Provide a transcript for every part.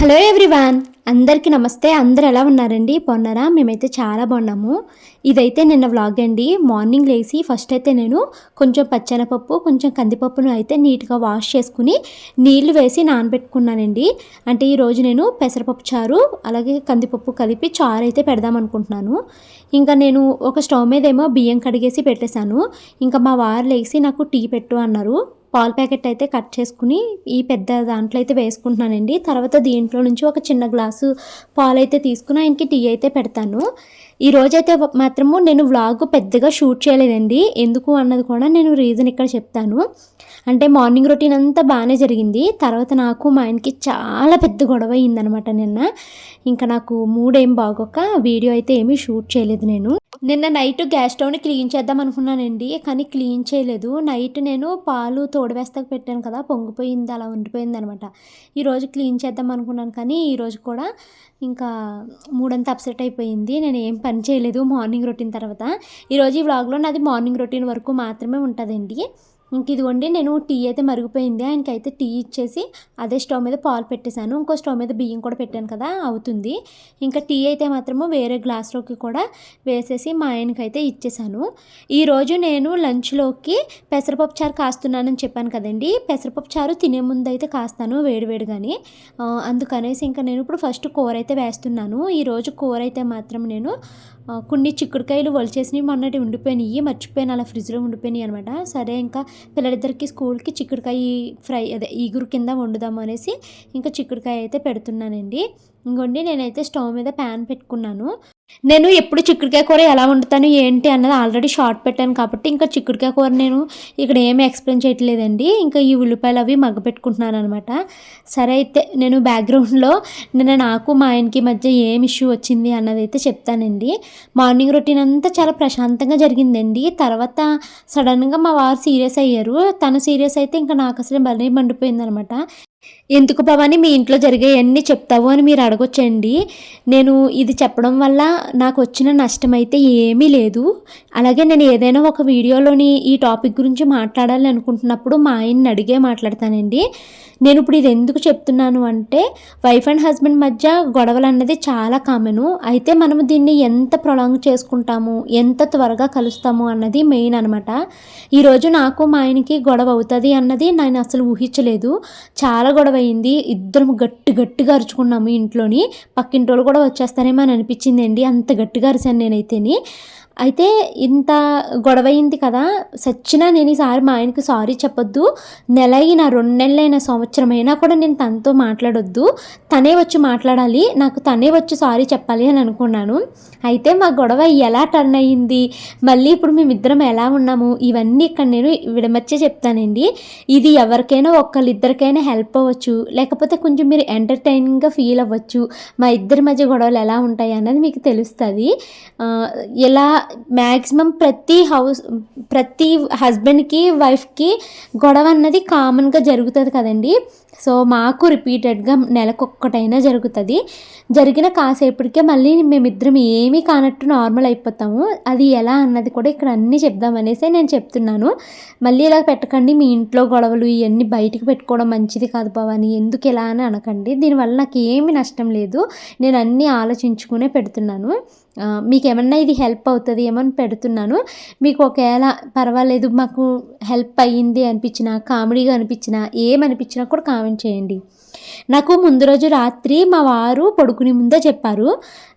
Hello everyone అందరికీ నమస్తే. అందరు ఎలా ఉన్నారండి? బాగున్నారా? మేమైతే చాలా బాగున్నాము. ఇదైతే నిన్న వ్లాగ్ అండి. మార్నింగ్ లేచి ఫస్ట్ అయితే నేను కొంచెం పచ్చెనపప్పు కొంచెం కందిపప్పును అయితే నీట్గా వాష్ చేసుకుని నీళ్ళు వేసి నానబెట్టుకున్నానండి. అంటే ఈరోజు నేను పెసరపప్పు చారు అలాగే కందిపప్పు కలిపి చారు అయితే పెడదాం అనుకుంటున్నాను. ఇంకా నేను ఒక స్టవ్ మీద ఏమో బియ్యం కడిగేసి పెట్టేశాను. ఇంకా మా వారు లేచి నాకు టీ పెట్టు అన్నారు. పాల ప్యాకెట్ అయితే కట్ చేసుకుని ఈ పెద్ద దాంట్లో అయితే వేసుకుంటున్నానండి. తర్వాత దీంట్లో నుంచి ఒక చిన్న గ్లాసు పాలు అయితే తీసుకుని ఆయనకి టీ అయితే పెడతాను. ఈ రోజైతే మాత్రము నేను వ్లాగ్ పెద్దగా షూట్ చేయలేదండి. ఎందుకు అన్నది కూడా నేను రీజన్ ఇక్కడ చెప్తాను. అంటే మార్నింగ్ రొటీన్ అంతా బాగానే జరిగింది. తర్వాత నాకు మా ఆయనకి చాలా పెద్ద గొడవ అయిందనమాట నిన్న. ఇంకా నాకు మూడేం బాగోక వీడియో అయితే ఏమీ షూట్ చేయలేదు నేను. నిన్న నైట్ గ్యాస్ స్టవ్ని క్లీన్ చేద్దాం అనుకున్నానండి. కానీ క్లీన్ చేయలేదు. నైట్ నేను పాలు తోడవేస్తాకు పెట్టాను కదా పొంగిపోయింది అలా ఉండిపోయింది అనమాట ఈరోజు క్లీన్ చేద్దాం అనుకున్నాను కానీ ఈరోజు కూడా ఇంకా మూడంతా అప్సెట్ అయిపోయింది. నేను ఏం పని చేయలేదు. మార్నింగ్ రొటీన్ తర్వాత. ఈరోజు ఈ వ్లాగ్లో నాది మార్నింగ్ రొటీన్ వరకు మాత్రమే ఉంటుందండి. ఇంక ఇదిగోండి నేను టీ అయితే మరిగిపోయింది. ఆయనకైతే టీ ఇచ్చేసి అదే స్టవ్ మీద పాలు పెట్టేశాను. ఇంకో స్టవ్ మీద బియ్యం కూడా పెట్టాను కదా అవుతుంది. ఇంకా టీ అయితే మాత్రము వేరే గ్లాస్లోకి కూడా వేసేసి మా ఆయనకైతే ఇచ్చేసాను ఈరోజు నేను లంచ్లోకి పెసరపప్పు చారు కాస్తున్నానని చెప్పాను కదండి. పెసరపప్పు చారు తినే ముందు అయితే కాస్తాను వేడివేడిగానే అందుకనేసి ఇంకా నేను ఇప్పుడు ఫస్ట్ కూర అయితే వేస్తున్నాను. ఈరోజు కూర అయితే మాత్రం నేను కొన్ని చిక్కుడుకాయలు వలిచేసినవి మొన్నటి ఉండిపోయినాయి మర్చిపోయాను అలా ఫ్రిడ్జ్లో ఉండిపోయినాయి అనమాట సరే ఇంకా పిల్లలిద్దరికి స్కూల్కి చిక్కుడుకాయ ఫ్రై అదే ఈగురు కింద వండుదాం అనేసి ఇంకా చిక్కుడుకాయ అయితే పెడుతున్నానండి. ఇంకోండి నేనైతే స్టవ్ మీద ప్యాన్ పెట్టుకున్నాను. నేను ఎప్పుడు చిక్కుడుకాయ కూర ఎలా వండుతాను ఏంటి అన్నది ఆల్రెడీ షార్ట్ పెట్టాను కాబట్టి ఇంకా చిక్కుడుకాయ కూర నేను ఇక్కడ ఏమీ ఎక్స్ప్లెయిన్ చేయట్లేదండి. ఇంకా ఈ ఉల్లిపాయలు అవి మగ్గ పెట్టుకుంటున్నాను అనమాట సరే అయితే నేను బ్యాక్గ్రౌండ్లో నిన్న నాకు మా ఆయనకి మధ్య ఏం ఇష్యూ వచ్చింది అన్నది అయితే చెప్తానండి. మార్నింగ్ రొటీన్ అంతా చాలా ప్రశాంతంగా జరిగిందండి. తర్వాత సడన్గా మా వారు సీరియస్ అయ్యారు. తను సీరియస్ అయితే ఇంకా నాకు అసలు బలి మండిపోయింది అనమాట ఎందుకు పవని మీ ఇంట్లో జరిగేవన్నీ చెప్తావు అని మీరు అడగొచ్చండి. నేను ఇది చెప్పడం వల్ల నాకు వచ్చిన నష్టం అయితే ఏమీ లేదు. అలాగే నేను ఏదైనా ఒక వీడియోలోని ఈ టాపిక్ గురించి మాట్లాడాలి అనుకుంటున్నప్పుడు మా ఆయన్ని అడిగే మాట్లాడతానండి. నేను ఇప్పుడు ఇది ఎందుకు చెప్తున్నాను అంటే వైఫ్ అండ్ హస్బెండ్ మధ్య గొడవలు అన్నది చాలా కామను. అయితే మనము దీన్ని ఎంత ప్రొలాంగ్ చేసుకుంటాము ఎంత త్వరగా కలుస్తాము అన్నది మెయిన్ అనమాట. ఈరోజు నాకు మా ఆయనకి గొడవ అవుతుంది అన్నది నేను అసలు ఊహించలేదు. చాలా గొడవ అయింది ఇద్దరం గట్టి గట్టిగా అరుచుకున్నాము ఇంట్లోని. పక్కింటి వాళ్ళు కూడా వచ్చేస్తారేమో అని అనిపించింది అండి. అంత గట్టిగా అరిశాను నేనైతేని. అయితే ఇంత గొడవ అయింది కదా సచ్చినా నేను ఈసారి మా ఆయనకి సారీ చెప్పొద్దు. నెల అయినా రెండు నెలలైన సంవత్సరం అయినా కూడా నేను తనతో మాట్లాడొద్దు. తనే వచ్చి మాట్లాడాలి నాకు తనే వచ్చి సారీ చెప్పాలి అని అనుకున్నాను. అయితే మా గొడవ ఎలా టర్న్ అయ్యింది? మళ్ళీ ఇప్పుడు మేమిద్దరం ఎలా ఉన్నాము? ఇవన్నీ ఇక్కడ నేను విడమర్చే చెప్తానండి. ఇది ఎవరికైనా ఒక్కళ్ళిద్దరికైనా హెల్ప్ అవ్వచ్చు. లేకపోతే కొంచెం మీరు ఎంటర్టైనింగ్గా ఫీల్ అవ్వచ్చు. మా ఇద్దరి మధ్య గొడవలు ఎలా ఉంటాయి అన్నది మీకు తెలుస్తుంది. ఇలా మ్యాక్సిమం ప్రతి హౌస్ ప్రతి హస్బెండ్కి వైఫ్కి గొడవ అన్నది కామన్గా జరుగుతుంది కదండి. సో మాకు రిపీటెడ్గా నెలకొక్కటైనా జరుగుతుంది. జరిగిన కాసేపటికే మళ్ళీ మేమిద్దరం ఏమీ కానట్టు నార్మల్ అయిపోతాము. అది ఎలా అన్నది కూడా ఇక్కడ అన్నీ చెప్దామనేసి నేను చెప్తున్నాను. మళ్ళీ ఇలా పెట్టకండి మీ ఇంట్లో గొడవలు ఇవన్నీ బయటికి పెట్టుకోవడం మంచిది కాదు పవని ఎందుకు ఇలా అని అనకండి. దీనివల్ల నాకు ఏమీ నష్టం లేదు. నేను అన్నీ ఆలోచించుకునే పెడుతున్నాను. మీకు ఏమన్నా ఇది హెల్ప్ అవుతుంది ఏమని పెడుతున్నాను. మీకు ఒకవేళ పర్వాలేదు మాకు హెల్ప్ అయ్యింది అనిపించినా కామెడీగా అనిపించినా ఏమనిపించినా కూడా కామెంట్ చేయండి నాకు ముందు రోజు రాత్రి మా వారు పడుకునే ముందే చెప్పారు.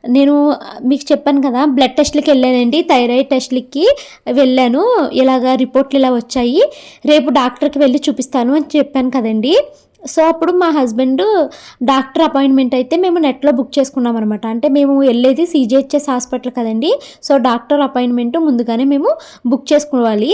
నేను మీకు చెప్పాను కదా బ్లడ్ టెస్ట్లకి వెళ్ళానండి థైరాయిడ్ టెస్ట్లకి వెళ్ళాను. ఇలాగ రిపోర్ట్లు ఇలా వచ్చాయి. రేపు డాక్టర్కి వెళ్ళి చూపిస్తాను అని చెప్పాను కదండి. సో అప్పుడు మా హస్బెండ్ డాక్టర్ అపాయింట్మెంట్ అయితే మేము నెట్లో బుక్ చేసుకున్నాం అనమాట అంటే మేము వెళ్ళేది సీజీహెచ్ఎస్ హాస్పిటల్ కదండి. సో డాక్టర్ అపాయింట్మెంట్ ముందుగానే మేము బుక్ చేసుకోవాలి.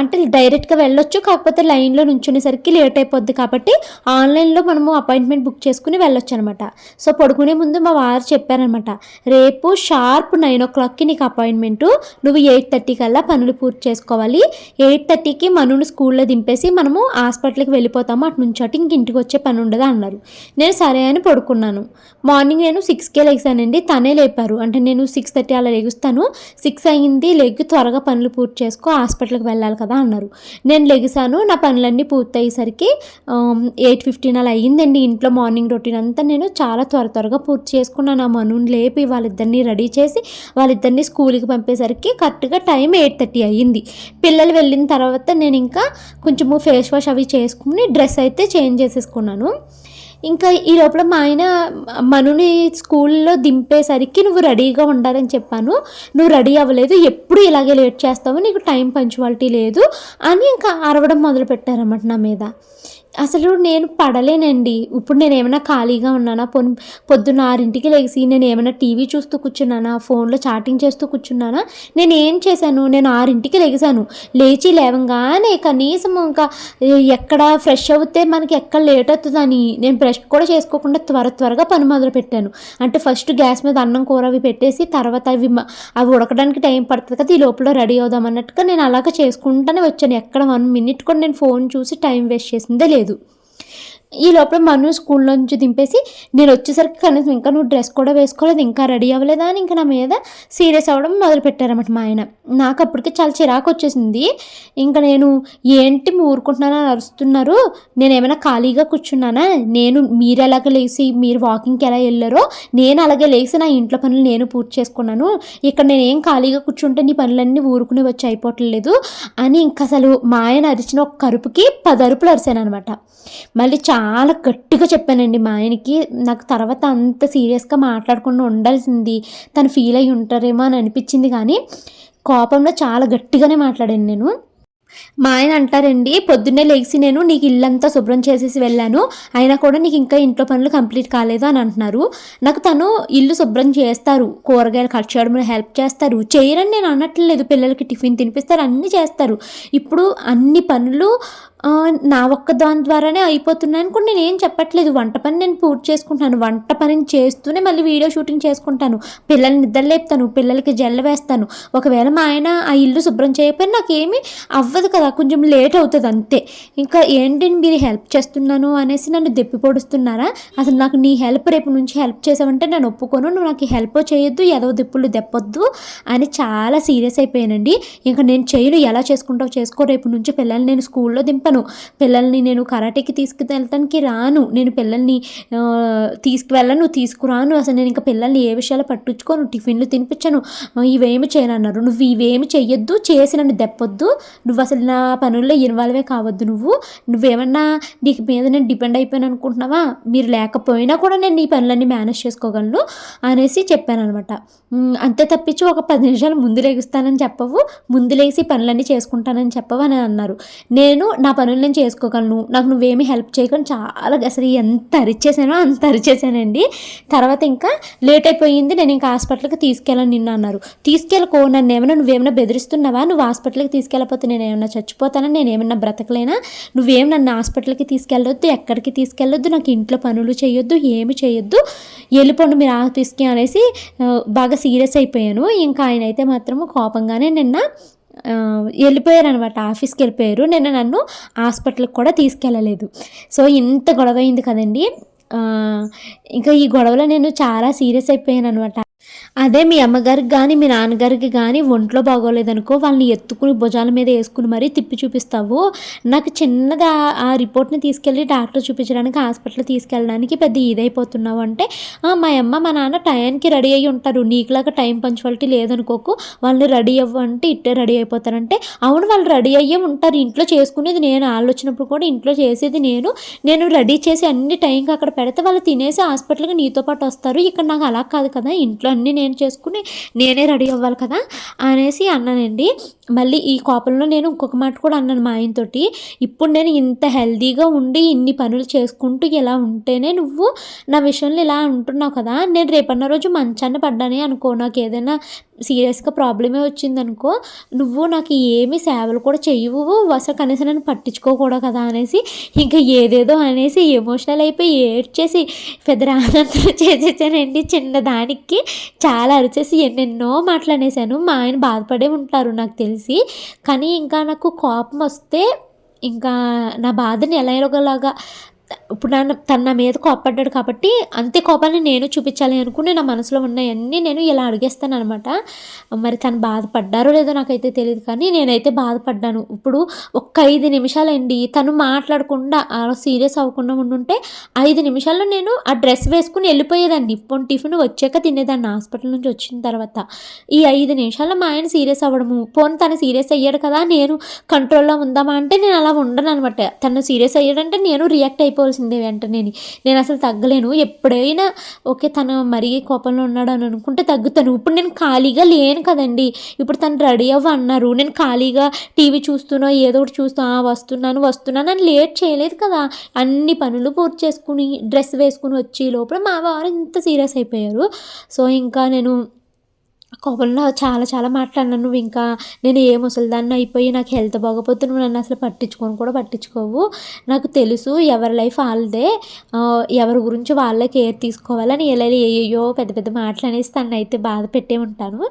అంటే డైరెక్ట్గా వెళ్ళొచ్చు కాకపోతే లైన్లో నుంచునేసరికి లేట్ అయిపోద్ది కాబట్టి ఆన్లైన్లో మనము అపాయింట్మెంట్ బుక్ చేసుకుని వెళ్ళొచ్చు అనమాట సో పడుకునే ముందు మా వారు చెప్పారనమాట రేపు షార్ప్ నైన్ ఓ క్లాక్కి నీకు అపాయింట్మెంట్. నువ్వు ఎయిట్ థర్టీ కల్లా పనులు పూర్తి చేసుకోవాలి. ఎయిట్ థర్టీకి మనుని స్కూల్లో దింపేసి మనము హాస్పిటల్కి వెళ్ళిపోతాము. అటు నుంచి అటు ఇంక ఇంటికి వచ్చే పని ఉండదు అన్నారు. నేను సరే అని పడుకున్నాను. మార్నింగ్ నేను సిక్స్కే లేచానండి. తనే లేపారు. అంటే నేను సిక్స్ థర్టీ అలా లెగుస్తాను. సిక్స్ అయ్యింది. లెగ్గి త్వరగా పనులు పూర్తి చేసుకో హాస్పిటల్కి వెళ్ళాలి కదా అన్నారు. నేను లెగిసాను నా పనులన్నీ పూర్తయ్యేసరికి ఎయిట్ ఫిఫ్టీన్ అలా అయ్యిందండి ఇంట్లో మార్నింగ్ రొటీన్ అంతా. నేను చాలా త్వర త్వరగా పూర్తి చేసుకున్నాను. ఆ మనుని లేపి వాళ్ళిద్దరిని రెడీ చేసి వాళ్ళిద్దరిని స్కూల్కి పంపేసరికి కరెక్ట్గా టైం ఎయిట్ థర్టీ అయ్యింది. పిల్లలు వెళ్ళిన తర్వాత నేను ఇంకా కొంచెము ఫేస్ వాష్ అవి చేసుకుని డ్రెస్ అయితే చేంజ్ చేసేసుకున్నాను. ఇంకా ఈ లోపల మా ఆయన మనుని స్కూల్లో దింపేసరికి నువ్వు రెడీగా ఉండాలని చెప్పాను. నువ్వు రెడీ అవ్వలేదు ఎప్పుడు ఇలాగే లేట్ చేస్తావు నీకు టైం పంచువాలిటీ లేదు అని ఇంకా అరవడం మొదలు పెట్టారన్నమాట నా మీద. అసలు నేను పడలేనండి. ఇప్పుడు నేను ఏమైనా ఖాళీగా ఉన్నానా? పొన్ పొద్దున్న ఆరింటికి లేచి నేను ఏమైనా టీవీ చూస్తూ కూర్చున్నానా? ఫోన్లో చాటింగ్ చేస్తూ కూర్చున్నానా? నేను ఏం చేశాను? నేను ఆరింటికి లెగిసాను లేచి లేవంగానే కనీసం ఇంకా ఎక్కడ ఫ్రెష్ అవుతే మనకి ఎక్కడ లేట్ అవుతుందని నేను బ్రష్ కూడా చేసుకోకుండా త్వర త్వరగా పని మొదలు పెట్టాను. అంటే ఫస్ట్ గ్యాస్ మీద అన్నం కూర అవి పెట్టేసి తర్వాత అవి అవి ఉడకడానికి టైం పడుతుంది కదా ఈ లోపల రెడీ అవుదాం అన్నట్టుగా నేను అలాగ చేసుకుంటూనే వచ్చాను. ఎక్కడ వన్ మినిట్ కూడా నేను ఫోన్ చూసి టైం వేస్ట్ చేసిందే లేదు. segredo. ఈ లోపల మను స్కూల్లో నుంచి దింపేసి నేను వచ్చేసరికి కనీసం ఇంకా నువ్వు డ్రెస్ కూడా వేసుకోలేదు ఇంకా రెడీ అవ్వలేదా అని ఇంకా నా మీద సీరియస్ అవ్వడం మొదలు పెట్టారన్నమాట మా ఆయన. నాకు అప్పటికే చాలా చిరాకు వచ్చేసింది. ఇంకా నేను ఏంటి మీ ఊరుకుంటున్నానని అరుస్తున్నారు? నేను ఏమైనా ఖాళీగా కూర్చున్నానా? నేను మీరు ఎలాగ లేచి మీరు వాకింగ్కి ఎలా వెళ్ళారో నేను అలాగే లేచి నా ఇంట్లో పనులు నేను పూర్తి చేసుకున్నాను. ఇక్కడ నేను ఏం ఖాళీగా కూర్చుంటే నీ పనులన్నీ ఊరుకుని వచ్చి అయిపోవట్లేదు అని ఇంకా అసలు మా ఆయన అరిచిన ఒక కరుపుకి పది అరుపులు అరిశాను అనమాట మళ్ళీ చాలా గట్టిగా చెప్పానండి మా ఆయనకి. నాకు తర్వాత అంత సీరియస్గా మాట్లాడకుండా ఉండాల్సింది తను ఫీల్ అయి ఉంటారేమో అని అనిపించింది కానీ కోపంలో చాలా గట్టిగానే మాట్లాడాను నేను. మా ఆయన అంటారండి పొద్దున్నే లేచి నేను నీకు ఇల్లంతా శుభ్రం చేసేసి వెళ్ళాను. అయినా కూడా నీకు ఇంకా ఇంట్లో పనులు కంప్లీట్ కాలేదు అని అంటున్నారు. నాకు తను ఇల్లు శుభ్రం చేస్తారు కూరగాయలు కట్ చేయడంలో హెల్ప్ చేస్తారు. చేయరని నేను అనట్లేదు పిల్లలకి టిఫిన్ తినిపిస్తారు అన్నీ చేస్తారు. ఇప్పుడు అన్ని పనులు నా ఒక్క దాని ద్వారానే అయిపోతున్నాను కూడా నేను ఏం చెప్పట్లేదు. వంట పని నేను పూర్తి చేసుకుంటాను వంట పనిని చేస్తూనే మళ్ళీ వీడియో షూటింగ్ చేసుకుంటాను. పిల్లల్ని నిద్ర లేపుతాను. పిల్లలకి జల్ల వేస్తాను. ఒకవేళ మా ఆయన ఆ ఇల్లు శుభ్రం చేయకపోయినా నాకేమీ అవ్వదు కదా. కొంచెం లేట్ అవుతుంది అంతే. ఇంకా ఏంటి మీరు హెల్ప్ చేస్తున్నాను అనేసి నన్ను దెప్పి పొడుస్తున్నారా? అసలు నాకు నీ హెల్ప్ రేపు నుంచి హెల్ప్ చేసావంటే నేను ఒప్పుకోను. నువ్వు నాకు హెల్ప్ చేయొద్దు. ఎదవ దిప్పులు దెప్పొద్దు అని చాలా సీరియస్ అయిపోయానండి. ఇంకా నేను చేయను. ఎలా చేసుకుంటావు చేసుకో. రేపు నుంచి పిల్లల్ని నేను స్కూల్లో దింప దింపను పిల్లల్ని నేను కరాటేకి తీసుకువెళ్ళటానికి రాను. నేను పిల్లల్ని తీసుకువెళ్ళను తీసుకురాను. అసలు నేను ఇంకా పిల్లల్ని ఏ విషయాలు పట్టించుకోను. టిఫిన్లు తినిపించను. ఇవేమి చేయను అన్నారు నువ్వు ఇవేమి చెయ్యొద్దు. చేసి నన్ను దెప్పొద్దు. నువ్వు అసలు నా పనుల్లో ఇన్వాల్వే కావద్దు నువ్వు. నువ్వేమన్నా నీకు మీద నేను డిపెండ్ అయిపోయాను అనుకుంటున్నావా? మీరు లేకపోయినా కూడా నేను నీ పనులన్నీ మేనేజ్ చేసుకోగలను అనేసి చెప్పాను అనమాట అంతే తప్పించి ఒక పది నిమిషాలు ముందు లేగుస్తానని చెప్పవు. ముందు లేచి పనులన్నీ చేసుకుంటానని చెప్పవు అని అన్నారు. నేను నా పనులు నేను చేసుకోగలను. నాకు నువ్వేమి హెల్ప్ చేయకుండా చాలా అసలు ఎంత అరిచేసానో అంత అరిచేసానండి తర్వాత ఇంకా లేట్ అయిపోయింది. నేను ఇంకా హాస్పిటల్కి తీసుకెళ్ళను నిన్న అన్నారు. తీసుకెళ్ళకో నన్ను ఏమైనా నువ్వేమైనా బెదిరిస్తున్నావా? నువ్వు హాస్పిటల్కి తీసుకెళ్ళకపోతే నేను ఏమైనా చచ్చిపోతానా నేను ఏమైనా బ్రతకలేనా? నువ్వేం నన్ను హాస్పిటల్కి తీసుకెళ్ళొద్దు ఎక్కడికి తీసుకెళ్ళొద్దు నాకు ఇంట్లో పనులు చేయొద్దు ఏమి చేయొద్దు. వెళ్ళిపోండి మీరు ఆఫీస్కి అనేసి బాగా సీరియస్ అయిపోయాను. ఇంకా ఆయన అయితే మాత్రము కోపంగానే నిన్న వెళ్ళిపోయారు అనమాట ఆఫీస్కి వెళ్ళిపోయారు. నిన్న నన్ను హాస్పిటల్కి కూడా తీసుకెళ్ళలేదు. సో ఇంత గొడవ అయింది కదండి ఇంకా ఈ గొడవలో నేను చాలా సీరియస్ అయిపోయాను అనమాట అదే మీ అమ్మగారికి కానీ మీ నాన్నగారికి కానీ ఒంట్లో బాగోలేదనుకో వాళ్ళని ఎత్తుకుని భుజాల మీద వేసుకుని మరీ తిప్పి చూపిస్తావు. నాకు చిన్నగా ఆ రిపోర్ట్ని తీసుకెళ్ళి డాక్టర్ చూపించడానికి హాస్పిటల్ తీసుకెళ్ళడానికి పెద్ద ఇదైపోతున్నావు అంటే మా అమ్మ మా నాన్న టైంకి రెడీ అయ్యి ఉంటారు. నీకులాగా టైం పంచువాలిటీ లేదనుకోకు. వాళ్ళని రెడీ అవ్వంటే ఇట్టే రెడీ అయిపోతారంటే అవును వాళ్ళు రెడీ అయ్యే ఉంటారు. ఇంట్లో చేసుకునేది నేను వాళ్ళు వచ్చినప్పుడు కూడా ఇంట్లో చేసేది నేను. నేను రెడీ చేసి అన్ని టైంకి అక్కడ పెడితే వాళ్ళు తినేసి హాస్పిటల్కి నీతో పాటు వస్తారు. ఇక్కడ నాకు అలా కాదు కదా ఇంట్లో అన్నీ నేను చేసుకుని నేనే రెడీ అవ్వాలి కదా అనేసి అన్నానండి. మళ్ళీ ఈ కోపంలో నేను ఇంకొక మాట కూడా అన్నాను మా ఆయనతోటి ఇప్పుడు నేను ఇంత హెల్దీగా ఉండి ఇన్ని పనులు చేసుకుంటూ ఇలా ఉంటేనే నువ్వు నా విషయంలో ఇలా ఉంటున్నావు కదా నేను రేపన్న రోజు మంచాన్ని పడ్డానే అనుకో నాకు ఏదైనా సీరియస్గా ప్రాబ్లమే వచ్చిందనుకో నువ్వు నాకు ఏమి సేవలు కూడా చెయ్యవు అసలు కనీసం నన్ను పట్టించుకోకూడదు కదా అనేసి ఇంకా ఏదేదో అనేసి ఎమోషనల్ అయిపోయి ఏడ్చేసి పెద్ద రానంతరం చేసేసానండి చిన్నదానికి. చాలా అరిచేసి ఎన్నెన్నో మాటలు అనేసాను మా ఆయన బాధపడే ఉంటారు నాకు తెలిసి. కానీ ఇంకా నాకు కోపం వస్తే ఇంకా నా బాధని ఎలా ఒకలాగా ఇప్పుడు నన్ను తన నా మీద కోపడ్డాడు కాబట్టి అంతే కోపాన్ని నేను చూపించాలి అనుకుని నా మనసులో ఉన్నాయన్నీ నేను ఇలా అడిగేస్తాను అనమాట మరి తను బాధపడ్డారో లేదో నాకైతే తెలియదు కానీ నేనైతే బాధపడ్డాను. ఇప్పుడు ఒక్క ఐదు నిమిషాలండి. తను మాట్లాడకుండా సీరియస్ అవ్వకుండా ఉండుంటే ఐదు నిమిషాల్లో నేను ఆ డ్రెస్ వేసుకుని వెళ్ళిపోయేదాన్ని. ఇప్పుడు టిఫిన్ వచ్చాక తినేదాన్ని హాస్పిటల్ నుంచి వచ్చిన తర్వాత. ఈ ఐదు నిమిషాల్లో మా ఆయన సీరియస్ అవ్వడము. పోనీ తను సీరియస్ అయ్యాడు కదా నేను కంట్రోల్లో ఉందామా అంటే నేను అలా ఉండను అనమాట తను సీరియస్ అయ్యాడంటే నేను రియాక్ట్ అయిపోవాల్సిందే వెంటనే నేను అసలు తగ్గలేను. ఎప్పుడైనా ఓకే తను మరీ కోపంలో ఉన్నాడు అని అనుకుంటే తగ్గుతాను. ఇప్పుడు నేను ఖాళీగా లేను కదండి. ఇప్పుడు తను రెడీ అవ్వ అన్నారు. నేను ఖాళీగా టీవీ చూస్తున్నా ఏదో ఒకటి చూస్తున్నా వస్తున్నాను వస్తున్నాను అని లేట్ చేయలేదు కదా. అన్ని పనులు పూర్తి చేసుకుని డ్రెస్ వేసుకుని వచ్చి లోపల మా వారు ఇంత సీరియస్ అయిపోయారు. సో ఇంకా నేను కోపంలో చాలా చాలా మాట్లాడినాను. నువ్వు ఇంకా నేను ఏ ముసలిదాన్ని అయిపోయి నాకు హెల్త్ బాగోపోతే నువ్వు నన్ను అసలు పట్టించుకొని కూడా పట్టించుకోవు. నాకు తెలుసు ఎవరి లైఫ్ వాళ్ళదే. ఎవరి గురించి వాళ్ళే కేర్ తీసుకోవాలని ఇలా ఏయో పెద్ద పెద్ద మాటలు అనేసి తను అయితే బాధ పెట్టే ఉంటాను.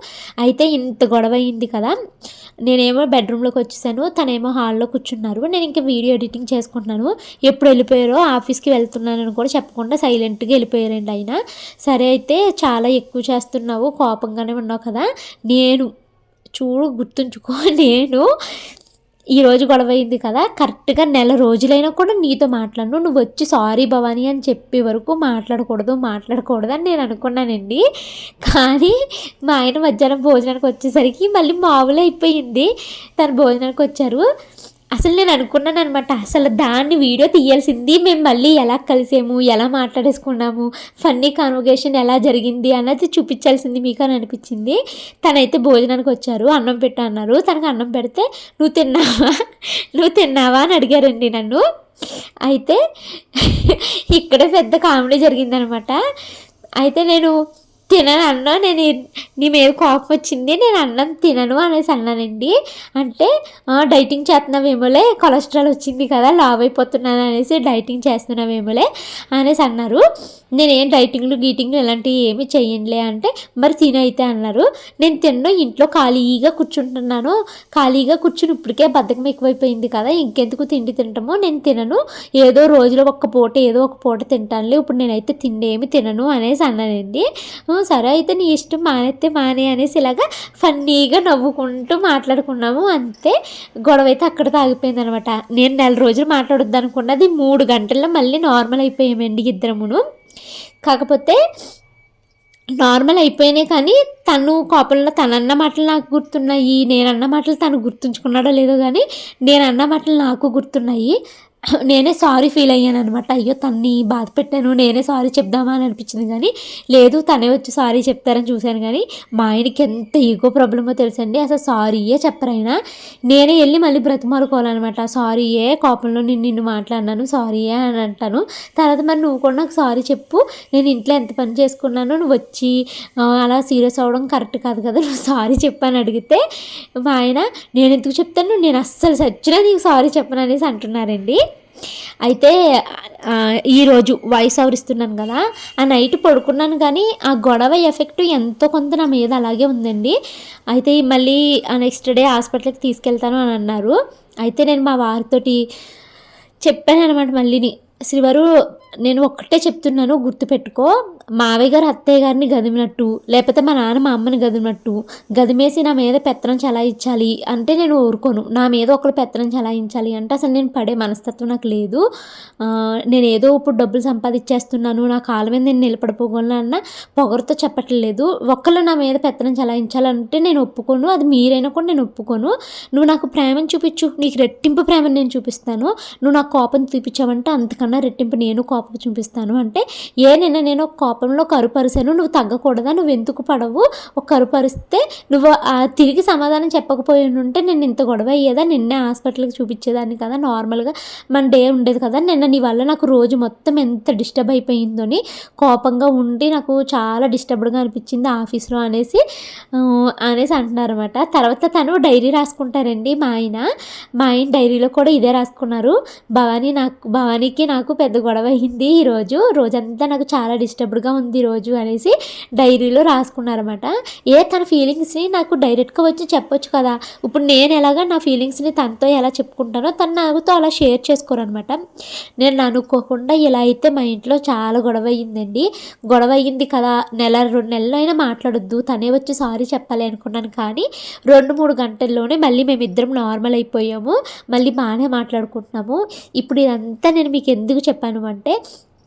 అయితే ఇంత గొడవ అయింది కదా. నేనేమో బెడ్రూమ్లోకి వచ్చేసాను. తనేమో హాల్లో కూర్చున్నారు. నేను ఇంకా వీడియో ఎడిటింగ్ చేసుకుంటున్నాను. ఎప్పుడు వెళ్ళిపోయారో ఆఫీస్కి వెళ్తున్నానని కూడా చెప్పకుండా సైలెంట్గా వెళ్ళిపోయారండి ఆయన. సరే అయితే చాలా ఎక్కువ చేస్తున్నావు కోపంగానే ఉన్నావు. కదా? నేను చూడు గుర్తుంచుకో నేను ఈరోజు గొడవ అయింది కదా? కరెక్ట్గా నెల రోజులైనా కూడా నీతో మాట్లాడను. నువ్వు వచ్చి సారీ భవానీ అని చెప్పే వరకు మాట్లాడకూడదు మాట్లాడకూడదు అని నేను అనుకున్నానండి. కానీ మా ఆయన మధ్యాహ్నం భోజనానికి వచ్చేసరికి మళ్ళీ మామూలు అయిపోయింది. తను భోజనానికి వచ్చారు. అసలు నేను అనుకున్నాను అనమాట అసలు దాన్ని వీడియో తీయాల్సింది మేము మళ్ళీ ఎలా కలిసాము ఎలా మాట్లాడేసుకున్నాము ఫన్నీ కాన్వర్గేషన్ ఎలా జరిగింది అన్నది చూపించాల్సింది మీకు అని అనిపించింది. తనైతే భోజనానికి వచ్చారు అన్నం పెట్టు అన్నారు. తనకు అన్నం పెడితే నువ్వు తిన్నావా? నువ్వు తిన్నావా? అని అడిగారండి నన్ను. అయితే ఇక్కడ పెద్ద కామెడీ జరిగిందనమాట అయితే నేను తినను అన్నా నేను నీ మీద కోపం వచ్చింది నేను అన్నం తినను అనేసి అన్నానండి. అంటే డైటింగ్ చేస్తున్నావేమోలే కొలెస్ట్రాల్ వచ్చింది కదా లావ్ అయిపోతున్నాను అనేసి డైటింగ్ చేస్తున్నావేమోలే అనేసి అన్నారు. నేనేం డైటింగ్లు గీటింగ్లు ఇలాంటివి ఏమి చెయ్యనులే అంటే మరి తినైతే అన్నారు. నేను తిన్న ఇంట్లో ఖాళీగా కూర్చుంటున్నాను ఖాళీగా కూర్చుని ఇప్పటికే బద్దకం ఎక్కువైపోయింది కదా ఇంకెందుకు తిండి తింటామో? నేను తినను ఏదో రోజులో ఒక్క పూట ఏదో ఒక పూట తింటానులే ఇప్పుడు నేనైతే తిండి ఏమి తినను అనేసి అన్నానండి. సరే అయితే నీ ఇష్టం మానేస్తే మానే అనేసి ఇలాగా ఫన్నీగా నవ్వుకుంటూ మాట్లాడుకున్నాము. అంతే. గొడవ అయితే అక్కడ తాగిపోయింది అనమాట నేను నెల రోజులు మాట్లాడొద్దు అనుకున్నది మూడు గంటల్లో మళ్ళీ నార్మల్ అయిపోయామండి ఇద్దరమును. కాకపోతే నార్మల్ అయిపోయినాయి కానీ తను కోపంలో తనన్న మాటలు నాకు గుర్తున్నాయి నేనన్న మాటలు తను గుర్తుంచుకున్నాడో లేదో కానీ నేనన్న మాటలు నాకు గుర్తున్నాయి. నేనే సారీ ఫీల్ అయ్యాను అనమాట అయ్యో తన్ని బాధ పెట్టాను. నేనే సారీ చెప్దామా అని అనిపించింది కానీ లేదు తనే వచ్చి సారీ చెప్తారని చూశాను కానీ మా ఆయనకి ఎంత ఈగో ప్రాబ్లమో తెలుసండి. అసలు సారీయే చెప్పరైనా నేనే వెళ్ళి మళ్ళీ బ్రతిమారుకోవాలన్నమాట సారీయే కోపంలో నేను నిన్ను మాట్లాడినాను సారీయే అని అంటాను. తర్వాత మరి నువ్వు కూడా నాకు సారీ చెప్పు. నేను ఇంట్లో ఎంత పని చేసుకున్నానో నువ్వు వచ్చి అలా సీరియస్ అవ్వడం కరెక్ట్ కాదు కదా. నువ్వు సారీ చెప్పని అడిగితే మా ఆయన నేను ఎందుకు చెప్తాను? నేను అస్సలు సచ్చినా నీకు సారీ చెప్పను అనేసి అంటున్నారండి. అయితే ఈరోజు వాయిస్ ఓవర్ ఇస్తున్నాను కదా ఆ నైట్ పడుకున్నాను కానీ ఆ గొడవ ఎఫెక్ట్ ఎంతో కొంత నా మీద అలాగే ఉందండి. అయితే మళ్ళీ నెక్స్ట్ డే హాస్పిటల్కి తీసుకెళ్తాను అని అన్నారు. అయితే నేను మా వారితోటి చెప్పాను అనమాట మళ్ళీని. శ్రీవారు నేను ఒక్కటే చెప్తున్నాను గుర్తుపెట్టుకో. మావయ్య గారు అత్తయ్య గారిని గదిమినట్టు లేకపోతే మా నాన్న మా అమ్మని గదిమినట్టు గదిమేసి నా మీద పెత్తనం చలాయించాలి అంటే నేను ఊరుకోను. నా మీద ఒకరు పెత్తనం చలాయించాలి అంటే అసలు నేను పడే మనస్తత్వం నాకు లేదు. నేను ఏదో ఇప్పుడు డబ్బులు సంపాదించేస్తున్నాను నా కాళ్ళ మీద నేను నిలబడిపోగలను అన్న పొగరుతో చెప్పట్లేదు. ఒకళ్ళు నా మీద పెత్తనం చలాయించాలంటే నేను ఒప్పుకోను అది మీరైనా కూడా నేను ఒప్పుకోను. నువ్వు నాకు ప్రేమను చూపించు నీకు రెట్టింపు ప్రేమను నేను చూపిస్తాను. నువ్వు నాకు కోపం చూపించావంటే అంతకన్నా రెట్టింపు నేను కోపం కోపం చూపిస్తాను. అంటే ఏ నిన్న నేను కోపంలో కరుపరిశాను నువ్వు తగ్గకూడదా నువ్వు ఎందుకు పడవు? ఒక కరుపరిస్తే నువ్వు తిరిగి సమాధానం చెప్పకపోయి ఉంటే నేను ఇంత గొడవ అయ్యేదా? నిన్నే హాస్పిటల్కి చూపించేదాన్ని కదా నార్మల్గా మన డే ఉండేది కదా నిన్న నీ వల్ల నాకు రోజు మొత్తం ఎంత డిస్టర్బ్ అయిపోయిందని కోపంగా ఉండి నాకు చాలా డిస్టర్బ్డ్గా అనిపించింది ఆఫీస్లో అనేసి అనేసి అంటున్నారు అనమాట తర్వాత తను డైరీ రాసుకుంటారండి మా ఆయన. మా ఆయన డైరీలో కూడా ఇదే రాసుకున్నారు. భవానీ నాకు భవానీకి నాకు పెద్ద గొడవ అయ్యింది జరిగింది ఈరోజు రోజంతా నాకు చాలా డిస్టర్బ్డ్గా ఉంది ఈరోజు అనేసి డైరీలో రాసుకున్నారన్నమాట. ఏ తన ఫీలింగ్స్ని నాకు డైరెక్ట్గా వచ్చి చెప్పొచ్చు కదా? ఇప్పుడు నేను ఎలాగా నా ఫీలింగ్స్ని తనతో ఎలా చెప్పుకుంటానో తను నాతో అలా షేర్ చేసుకోరనమాట నేను అనుకోకుండా ఇలా అయితే మా ఇంట్లో చాలా గొడవ అయ్యిందండి. గొడవ అయ్యింది కదా? నెల రెండు నెలలు అయినా మాట్లాడొద్దు. తనే వచ్చి సారీ చెప్పాలి అనుకున్నాను కానీ రెండు మూడు గంటల్లోనే మళ్ళీ మేమిద్దరం నార్మల్ అయిపోయాము. మళ్ళీ బాగానే మాట్లాడుకుంటున్నాము. ఇప్పుడు ఇదంతా నేను మీకు ఎందుకు చెప్పాను అంటే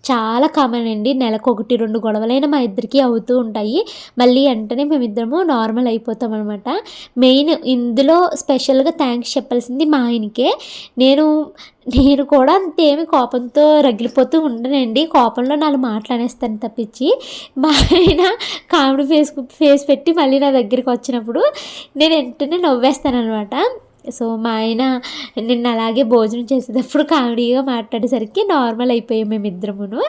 చాలా కామన్ అండి. నెలకు ఒకటి రెండు గొడవలైనా మా ఇద్దరికి అవుతూ ఉంటాయి. మళ్ళీ వెంటనే మేమిద్దరము నార్మల్ అయిపోతాం అనమాట మెయిన్ ఇందులో స్పెషల్గా థ్యాంక్స్ చెప్పాల్సింది మా ఆయనకే. నేను నేను కూడా అంతేమి కోపంతో రగిలిపోతూ ఉండనండి. కోపంలో నాలుగు మాట్లాడేస్తాను తప్పించి. మా ఆయన కామెడీ ఫేస్ ఫేస్ పెట్టి మళ్ళీ నా దగ్గరికి వచ్చినప్పుడు నేను వెంటనే నవ్వేస్తాను అనమాట సో మా ఆయన నిన్న అలాగే భోజనం చేసేటప్పుడు కామెడీగా మాట్లాడేసరికి నార్మల్ అయిపోయాం మేమిద్దరమును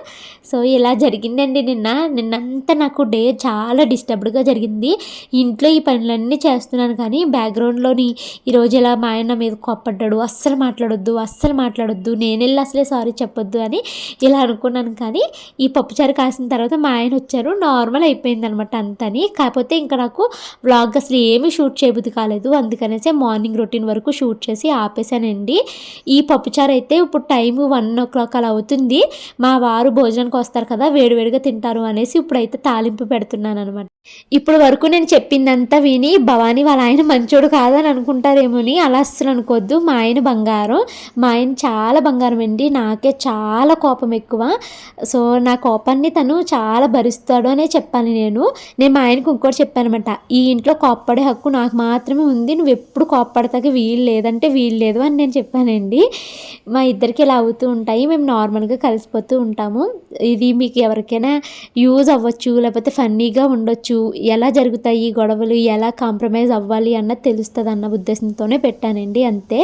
సో ఇలా జరిగిందండి నిన్న. నిన్నంతా నాకు డే చాలా డిస్టర్బ్డ్గా జరిగింది. ఇంట్లో ఈ పనులన్నీ చేస్తున్నాను కానీ బ్యాక్గ్రౌండ్లోని ఈరోజు ఇలా మా ఆయన మీద కోప్పడ్డాడు. అస్సలు మాట్లాడొద్దు అస్సలు మాట్లాడొద్దు నేను వెళ్ళి అసలే సారీ చెప్పొద్దు అని ఇలా అనుకున్నాను కానీ ఈ పప్పుచారు కాసిన తర్వాత మా ఆయన వచ్చారు. నార్మల్ అయిపోయింది అనమాట అంతని. కాకపోతే ఇంకా నాకు బ్లాగ్ అసలు ఏమీ షూట్ చేయబుద్ది కాలేదు. అందుకనేసి మార్నింగ్ రొటీన్ ఫిఫ్టీన్ వరకు షూట్ చేసి ఆపేసానండి ఈ పప్పుచారు అయితే ఇప్పుడు టైం వన్ ఓ క్లాక్ అలా అవుతుంది. మా వారు భోజనానికి వస్తారు కదా వేడివేడిగా తింటారు అనేసి ఇప్పుడైతే తాలింపు పెడుతున్నాను అనమాట ఇప్పుడు వరకు నేను చెప్పిందంతా విని భవానీ వాళ్ళ ఆయన మంచోడు కాదని అనుకుంటారేమోని అలా అస్సలు అనుకోవద్దు. మా ఆయన బంగారం. మా ఆయన చాలా బంగారం అండి. నాకే చాలా కోపం ఎక్కువ. సో నా కోపాన్ని తను చాలా భరిస్తాడు అనే చెప్పాలి నేను. నేను మా ఆయనకు ఇంకోటి చెప్పాను అనమాట ఈ ఇంట్లో కోప్పడే హక్కు నాకు మాత్రమే ఉంది. నువ్వు ఎప్పుడు కోప్పడతాకి వీలు లేదంటే వీలు లేదు అని నేను చెప్పానండి. మా ఇద్దరికి ఇలా అవుతూ ఉంటాయి. మేము నార్మల్గా కలిసిపోతూ ఉంటాము. ఇది మీకు ఎవరికైనా యూజ్ అవ్వచ్చు లేకపోతే ఫన్నీగా ఉండొచ్చు ఎలా జరుగుతాయి గొడవలు ఎలా కాంప్రమైజ్ అవ్వాలి అన్నది తెలుస్తుంది అన్న ఉద్దేశంతోనే పెట్టానండి అంతే.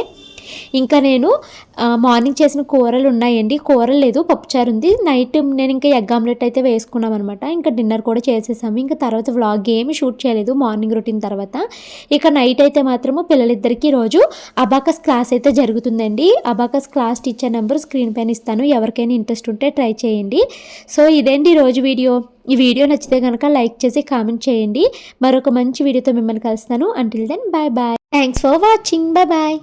ఇంకా నేను మార్నింగ్ చేసిన కూరలు ఉన్నాయండి. కూరలు లేదు పప్పుచారు ఉంది. నైట్ నేను ఇంకా ఎగ్ ఆమ్లెట్ అయితే వేసుకున్నాం అనమాట ఇంకా డిన్నర్ కూడా చేసేసాము. ఇంకా తర్వాత వ్లాగ్ ఏమి షూట్ చేయలేదు మార్నింగ్ రొటీన్ తర్వాత. ఇక నైట్ అయితే మాత్రము పిల్లలిద్దరికీ రోజు అబాకస్ క్లాస్ అయితే జరుగుతుందండి. Abacus class teacher number screen పైన ఇస్తాను. ఎవరికైనా ఇంట్రెస్ట్ ఉంటే ట్రై చేయండి. సో ఇదేంటి రోజు వీడియో ఈ వీడియో నచ్చితే కనుక లైక్ చేసి కామెంట్ చేయండి. మరొక మంచి వీడియోతో మిమ్మల్ని కలుస్తాను. Until then bye bye thanks for watching bye bye